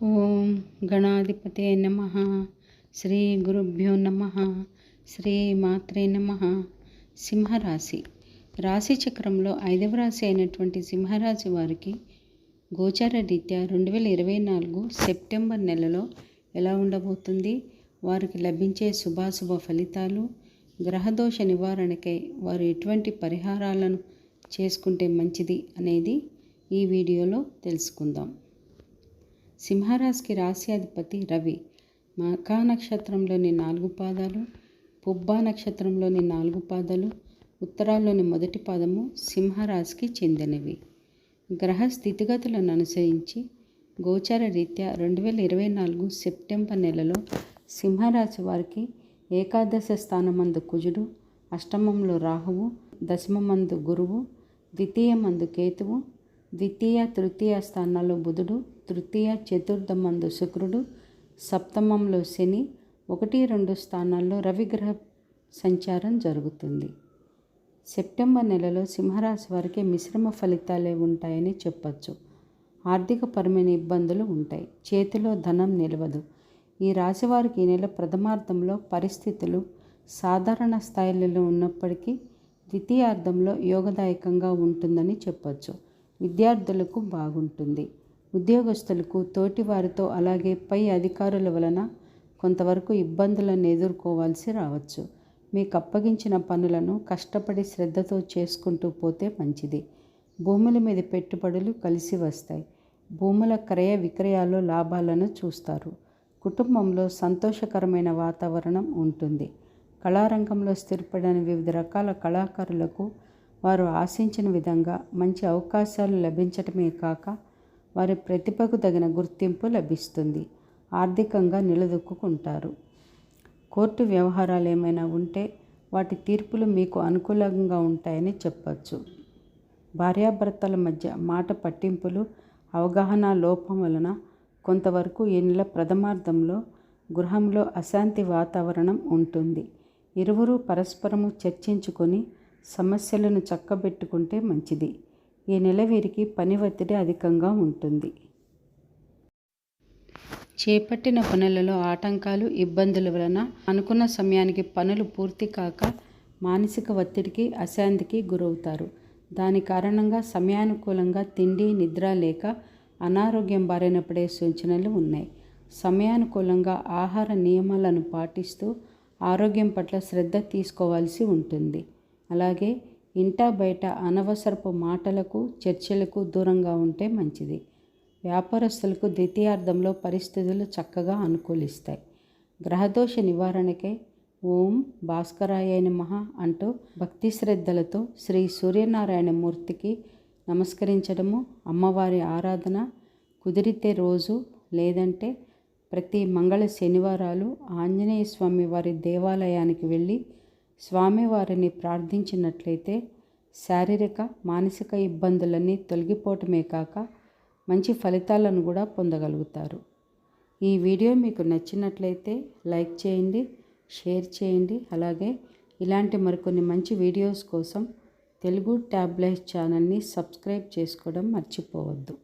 ఓం గణాధిపతే నమ. శ్రీ గురుభ్యో నమ. శ్రీ మాత్రే నమ. సింహరాశి. రాశి చక్రంలో ఐదవ రాశి అయినటువంటి సింహరాశి వారికి గోచార రీత్యా రెండు వేల ఇరవై నాలుగు సెప్టెంబర్ నెలలో ఎలా ఉండబోతుంది? వారికి లభించే శుభాశుభ ఫలితాలు గ్రహదోష నివారణకై వారు ఎటువంటి పరిహారాలను చేసుకుంటే మంచిది అనేది ఈ వీడియోలో తెలుసుకుందాం. సింహరాశికి రాశ్యాధిపతి రవి. మకా నక్షత్రంలోని నాలుగు పాదాలు పుబ్బా నక్షత్రంలోని నాలుగు పాదాలు ఉత్తరాల్లోని మొదటి పాదము సింహరాశికి చెందినవి. గ్రహ స్థితిగతులను అనుసరించి గోచార రీత్యా రెండు వేల ఇరవై నాలుగు సెప్టెంబర్ నెలలో సింహరాశి వారికి ఏకాదశ స్థానమందు కుజుడు అష్టమంలో రాహువు దశమమందు గురువు ద్వితీయమందు కేతువు ద్వితీయ తృతీయ స్థానాల్లో బుధుడు తృతీయ చతుర్థమందు శుక్రుడు సప్తమంలో శని ఒకటి రెండు స్థానాల్లో రవిగ్రహ సంచారం జరుగుతుంది. సెప్టెంబర్ నెలలో సింహరాశి వారికి మిశ్రమ ఫలితాలే ఉంటాయని చెప్పచ్చు. ఆర్థికపరమైన ఇబ్బందులు ఉంటాయి. చేతిలో ధనం నిలవదు. ఈ రాశి వారికి ఈ నెల ప్రథమార్థంలో పరిస్థితులు సాధారణ స్థాయిలలో ఉన్నప్పటికీ ద్వితీయార్థంలో యోగదాయకంగా ఉంటుందని చెప్పచ్చు. విద్యార్థులకు బాగుంటుంది. ఉద్యోగస్తులకు తోటి వారితో అలాగే పై అధికారుల వలన కొంతవరకు ఇబ్బందులను ఎదుర్కోవాల్సి రావచ్చు. మీకు అప్పగించిన పనులను కష్టపడి శ్రద్ధతో చేసుకుంటూ పోతే మంచిది. భూముల మీద పెట్టుబడులు కలిసి వస్తాయి. భూముల క్రయ విక్రయాల్లో లాభాలను చూస్తారు. కుటుంబంలో సంతోషకరమైన వాతావరణం ఉంటుంది. కళారంగంలో స్థిరపడిన వివిధ రకాల కళాకారులకు వారు ఆశించిన విధంగా మంచి అవకాశాలు లభించటమే కాక వారి ప్రతిభకు తగిన గుర్తింపు లభిస్తుంది. ఆర్థికంగా నిలదొక్కుంటారు కోర్టు వ్యవహారాలు ఏమైనా ఉంటే వాటి తీర్పులు మీకు అనుకూలంగా ఉంటాయని చెప్పచ్చు. భార్యాభర్తల మధ్య మాట పట్టింపులు అవగాహన లోపం వలన కొంతవరకు ఈ నెల ప్రథమార్థంలో గృహంలో అశాంతి వాతావరణం ఉంటుంది. ఇరువురు పరస్పరము చర్చించుకొని సమస్యలను చక్కబెట్టుకుంటే మంచిది. ఈ నెల వీరికి పని ఒత్తిడి అధికంగా ఉంటుంది. చేపట్టిన పనులలో ఆటంకాలు ఇబ్బందుల వలన అనుకున్న సమయానికి పనులు పూర్తి కాక మానసిక ఒత్తిడికి అశాంతికి గురవుతారు. దాని కారణంగా సమయానుకూలంగా తిండి నిద్ర లేక అనారోగ్యం బారిన పడే సూచనలు ఉన్నాయి. సమయానుకూలంగా ఆహార నియమాలను పాటిస్తూ ఆరోగ్యం పట్ల శ్రద్ధ తీసుకోవాల్సి ఉంటుంది. అలాగే ఇంటా బయట అనవసరపు మాటలకు చర్చలకు దూరంగా ఉంటే మంచిది. వ్యాపారస్తులకు ద్వితీయార్థంలో పరిస్థితులు చక్కగా అనుకూలిస్తాయి. గ్రహదోష నివారణకై ఓం భాస్కరాయ నమః అంటూ భక్తి శ్రద్ధలతో శ్రీ సూర్యనారాయణ మూర్తికి నమస్కరించడము అమ్మవారి ఆరాధన కుదిరితే రోజు లేదంటే ప్రతి మంగళ శనివారాలు ఆంజనేయ స్వామి వారి దేవాలయానికి వెళ్ళి స్వామివారిని ప్రార్థించినట్లయితే శారీరక మానసిక ఇబ్బందులన్నీ తొలగిపోవటమే కాక మంచి ఫలితాలను కూడా పొందగలుగుతారు. ఈ వీడియో మీకు నచ్చినట్లయితే లైక్ చేయండి షేర్ చేయండి. అలాగే ఇలాంటి మరికొన్ని మంచి వీడియోస్ కోసం తెలుగు ట్యాబ్లెట్ ఛానల్ని సబ్స్క్రైబ్ చేసుకోవడం మర్చిపోవద్దు.